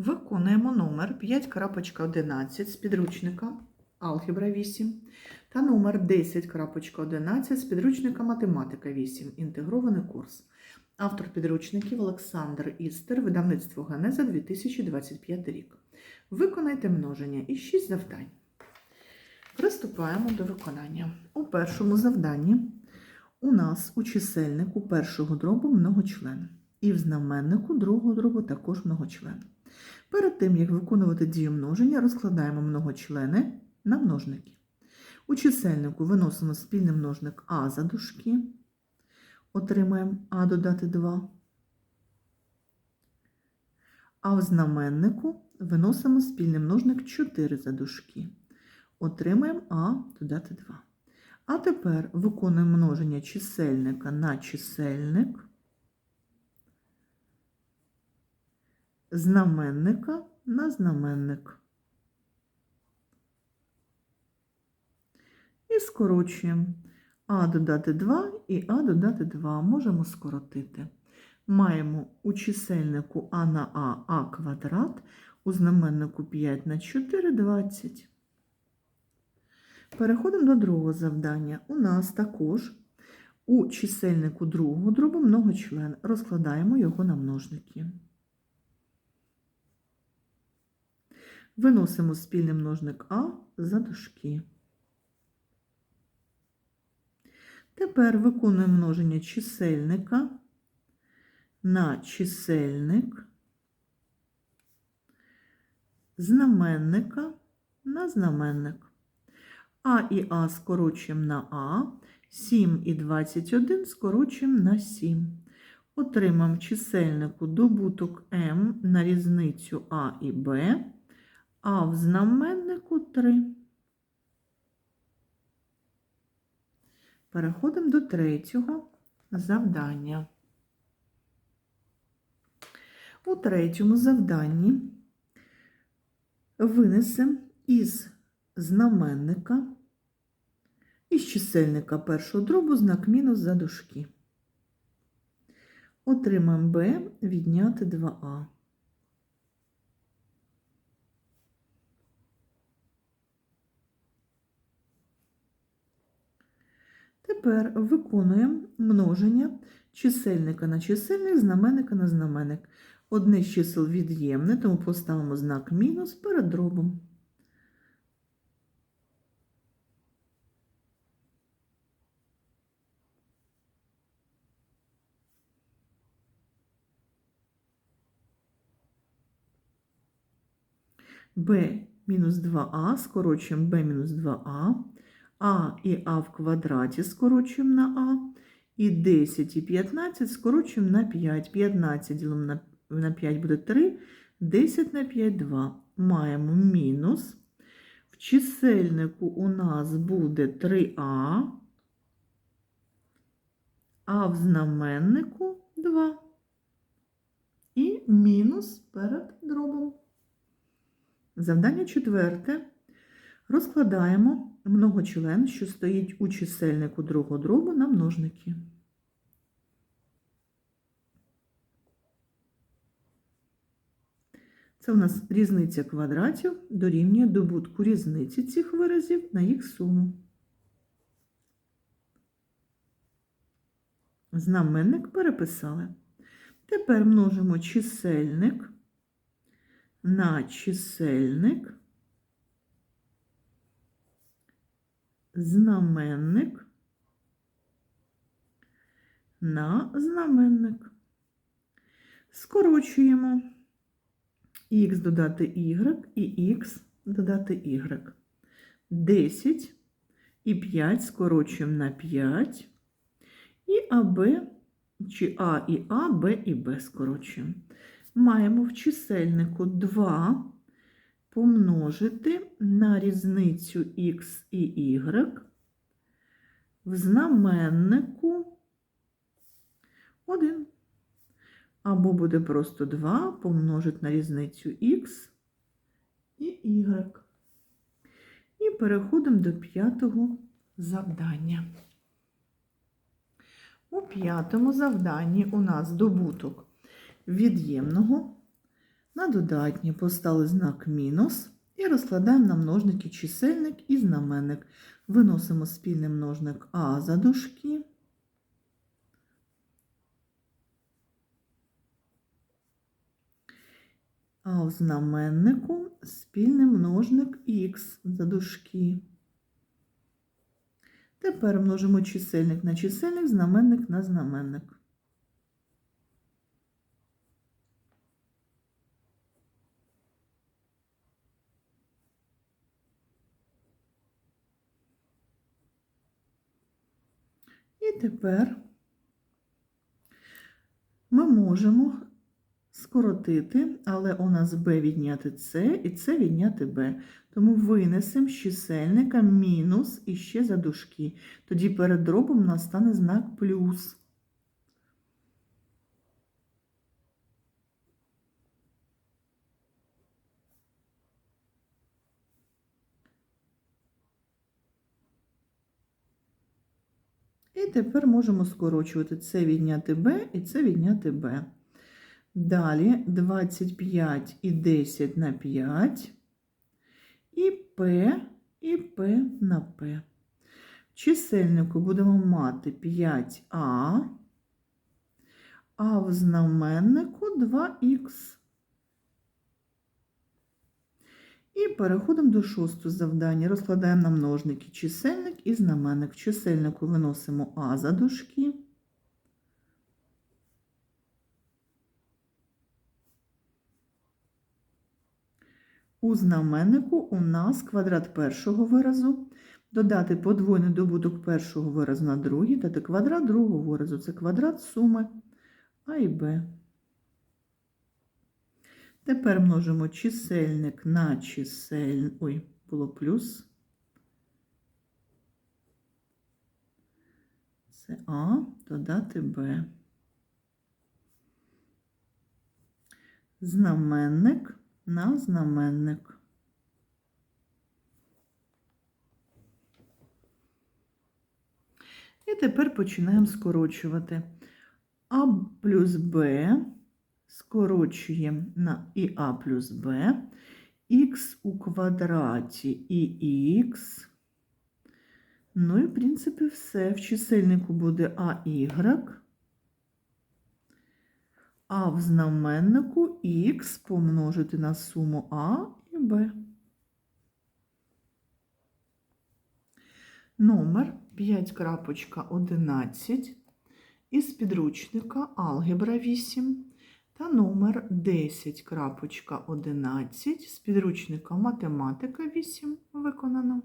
Виконуємо номер 5.11 з підручника Алгебра 8 та номер 10.11 з підручника Математика 8. Інтегрований курс. Автор підручників Олександр Істер, видавництво Генеза 2025 рік. Виконайте множення і 6 завдань. Приступаємо до виконання. У першому завданні у нас у чисельнику першого дробу многочлен. І в знаменнику другого дробу також многочлен. Перед тим, як виконувати дію множення, розкладаємо многочлени на множники. У чисельнику виносимо спільний множник А за дужки. Отримаємо А додати 2. А в знаменнику виносимо спільний множник 4 за дужки. Отримаємо А додати 2. А тепер виконуємо множення чисельника на чисельник. Знаменника на знаменник. І скорочуємо А додати 2 і А додати 2 можемо скоротити. Маємо у чисельнику А на А А квадрат, у знаменнику 5 на 4 – 20. Переходимо до другого завдання. У нас також у чисельнику другого дробу многочлен. Розкладаємо його на множники. Виносимо спільний множник А за дужки. Тепер виконуємо множення чисельника на чисельник, знаменника на знаменник. А і А скорочуємо на А, 7 і 21 скорочуємо на 7. Отримаємо чисельнику добуток М на різницю А і Б а в знаменнику 3. Переходимо до третього завдання. У третьому завданні винесемо із знаменника, із чисельника першого дробу знак мінус за дужки. Отримаємо b відняти 2а. Тепер виконуємо множення чисельника на чисельник, знаменника на знаменник. Одне з чисел від'ємне, тому поставимо знак мінус перед дробом. b мінус 2а, скорочуємо b мінус 2а. А і А в квадраті скорочуємо на А. І 10 і 15 скорочуємо на 5. 15 ділимо на, на 5 буде 3. 10 на 5 2. Маємо мінус. В чисельнику у нас буде 3А, а в знаменнику 2. І мінус перед дробом. Завдання четверте. Розкладаємо многочлен, що стоїть у чисельнику другого дробу на множники. Це у нас різниця квадратів дорівнює добутку різниці цих виразів на їх суму. Знаменник переписали. Тепер множимо чисельник на чисельник. Знаменник на знаменник. Скорочуємо х додати y і х додати y. 10 і 5 скорочуємо на 5. І АБ, чи А і А, Б і Б скорочуємо. Маємо в чисельнику 2 помножити на різницю х і y в знаменнику 1. Або буде просто 2 помножити на різницю х і y. І переходимо до п'ятого завдання. У п'ятому завданні у нас добуток від'ємного На додатні поставили знак мінус і розкладаємо на множники чисельник і знаменник. Виносимо спільний множник А за дужки. А в знаменнику спільний множник х за дужки. Тепер множимо чисельник на чисельник, знаменник на знаменник. І тепер ми можемо скоротити, але у нас b відняти c і c відняти b. Тому винесемо з чисельника мінус і ще за дужки. Тоді перед дробом у нас стане знак плюс. І тепер можемо скорочувати це відняти b і це відняти b. Далі 25 і 10 на 5, і P, і P на P. В чисельнику будемо мати 5А, а в знаменнику 2х. І переходимо до шостого завдання. Розкладаємо на множники чисельник і знаменник. В чисельнику виносимо А за дужки. У знаменнику у нас квадрат першого виразу. Додати подвойний добуток першого виразу на другий, дати квадрат другого виразу. Це квадрат суми А і Б. Тепер множимо чисельник на чисельник. Ой, було плюс. Це А, додати Б. Знаменник на знаменник. І тепер починаємо скорочувати. А плюс Б скорочуємо на і А плюс Б, х у квадраті і х. Ну і, в принципі, все. В чисельнику буде АY, а в знаменнику х помножити на суму А і Б. Номер 5.11 із підручника Алгебра 8 та номер 10.11 з підручника Математика 8 виконано.